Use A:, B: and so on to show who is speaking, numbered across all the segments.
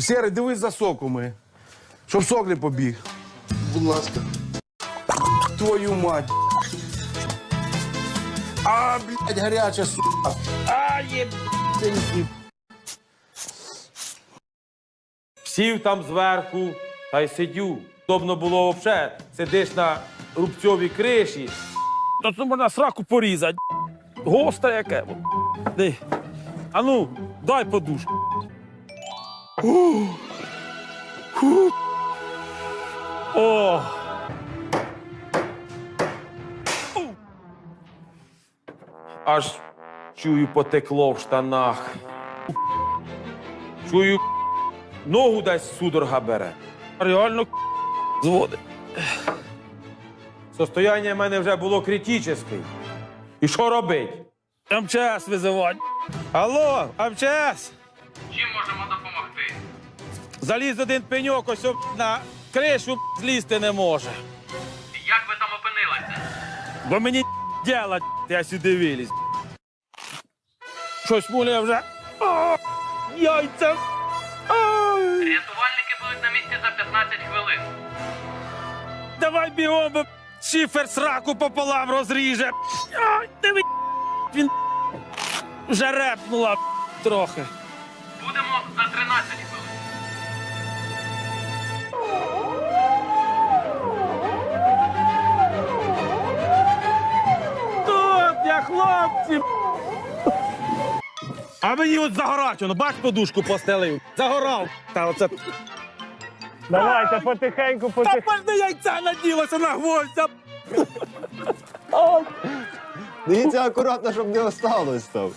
A: Сірий, дивись за соками. Щоб сок не побіг.
B: Будь ласка.
A: Твою мать. А, блядь, гаряча, сука. А, єбеньки.
C: Сів там зверху та й сидю. Удобно було взагалі. Сидиш на рубцьовій криші. То це можна сраку порізати. Гостре яке. Ди. А ну, дай подушку. О. Аж чую, потекло в штанах. Чую, ногу десь судорога бере. Реально зводить. Состояння в мене вже було критичне. І що робить? МЧС визивати. Алло, МЧС!
D: Чим можемо?
C: Заліз один пеньок, ось об- на кришу злізти не може.
D: Як ви там опинилися?
C: Бо мені ділать, я сюди виліз. Щось муляє вже. О, яйця. Ай.
D: Рятувальники будуть на місці за 15 хвилин.
C: Давай бігом, бо шифер сраку пополам розріже. Ай, диви, він вже репнула трохи. А мені от загорать, воно, бач, подушку постелив. Загорав. Та оце.
E: Давайте потихеньку,
C: Та
E: потихеньку.
C: пальне яйця наділося на гвоздя.
B: Дивіться акуратно, щоб не осталось там.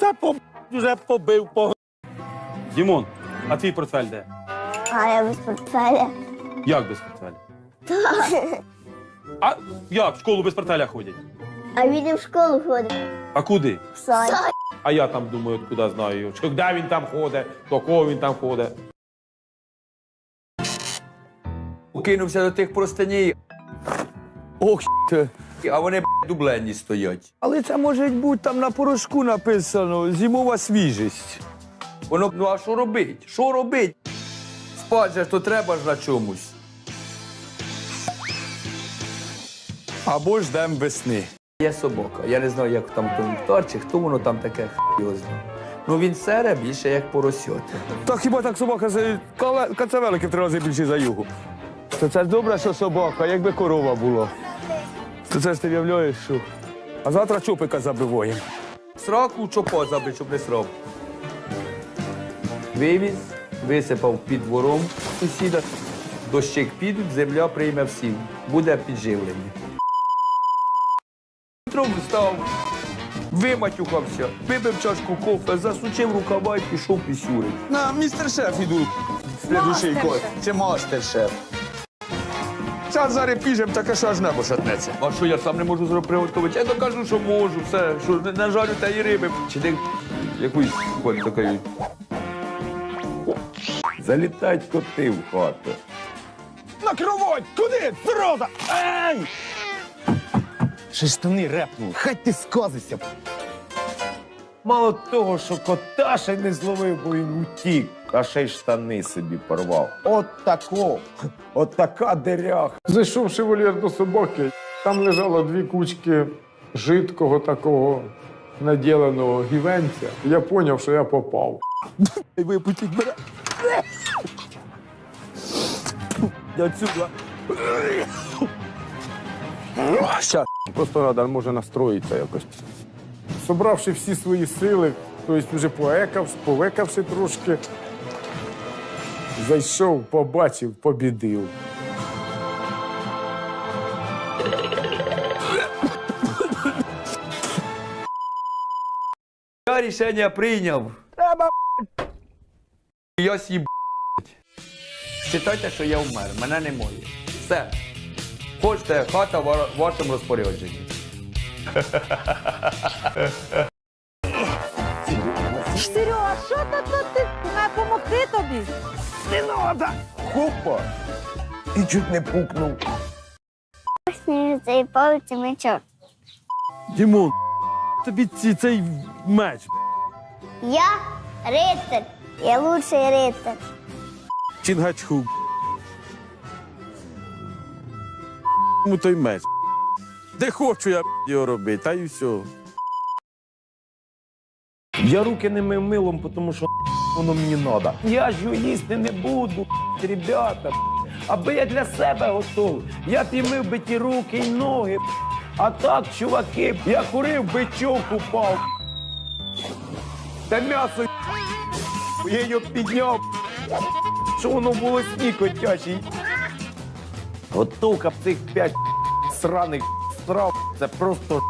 C: Це по вже побив по. Дімон, а твій портфель де?
F: А я без портфеля.
C: Як без портфеля? А як в школу без портфеля ходять?
F: А він і в школу ходить.
C: А куди?
F: В садик.
C: А я там думаю, от куди знаю його. Чи де він там ходить, до кого він там ходить.
G: Кинувся до тих простиній,
E: Ох, ти.
G: а вони б, дубленні стоять.
E: Але це може бути там на порошку написано зимова свіжість.
G: Воно, ну а що робить? Що робить? Спать же то треба ж на чомусь.
E: Або ждем весни.
G: Є собака. Я не знаю, як там тому вторчі, хто воно там таке хйозно. Ну він сере більше як поросьоти.
E: Та хіба так собака за кале- кацавелики в три рази більше за югу. То це ж добре, що собака, якби корова була. То це ж ти в'являєш, що. А завтра чопика забиваємо.
G: Сраку чопо забить, щоб не срав. Вивіз, висипав під двором сусіда. Дощик підуть, земля прийме всім. Буде підживлення. Утром встав, виматюхався, випив чашку кофе, засучив рукава і пішов пісюрить.
E: На містер шеф іду. Слідущий кот. Чи мастер шеф. Зараз зараз піжем, таке що аж небо шатнеться.
G: А що я сам не можу зробити приготувати? Я докажу, що можу, все, що не нажарю та і риби. Чи ти якусь коль такої.
H: Залітають коти в хату.
E: Накривать! Куди? Зрода! Ей! Ще штани репнули. Хай ти сказися.
H: Мало того, що кота ще не зловив, бо він утік, а ще й штани собі порвав. От тако, от така деряха.
I: Зайшовши в вольєр до собаки, там лежало дві кучки жидкого такого наділеного гівенця. Я зрозумів, що я попав.
E: Випутіть мене. Отсюда.
I: Щас, просто треба, може настроїтися якось. Собравши всі свої сили, тобто вже поекав, повекавши трошки, зайшов, побачив, побідив.
G: Я рішення прийняв. Треба. Я сіб. Считайте, що я вмер, мене немає. Все. Хочете, хата в ва- вашому розпорядженні.
J: Серега, що то тут ти не помогти тобі?
H: Хопа! І чуть не пукнув.
F: Сніжиться і палиться мечок.
C: Дімон, тобі ці, цей меч.
F: Я Рицар. Я лучший рицар.
C: Чингачгук. Йому той меч. Де хочу я його робити, та і все.
H: Я руки не мив милом, тому що воно мені треба. Я ж його їсти не буду, ребята. Аби я для себе готовий. Я б і мив би ті руки й ноги. А так, чуваки, я курив бичок упав. Та м'ясо я його підняв. Що воно було сніг котячий. Готовка цих п'ять сраних страв. Це просто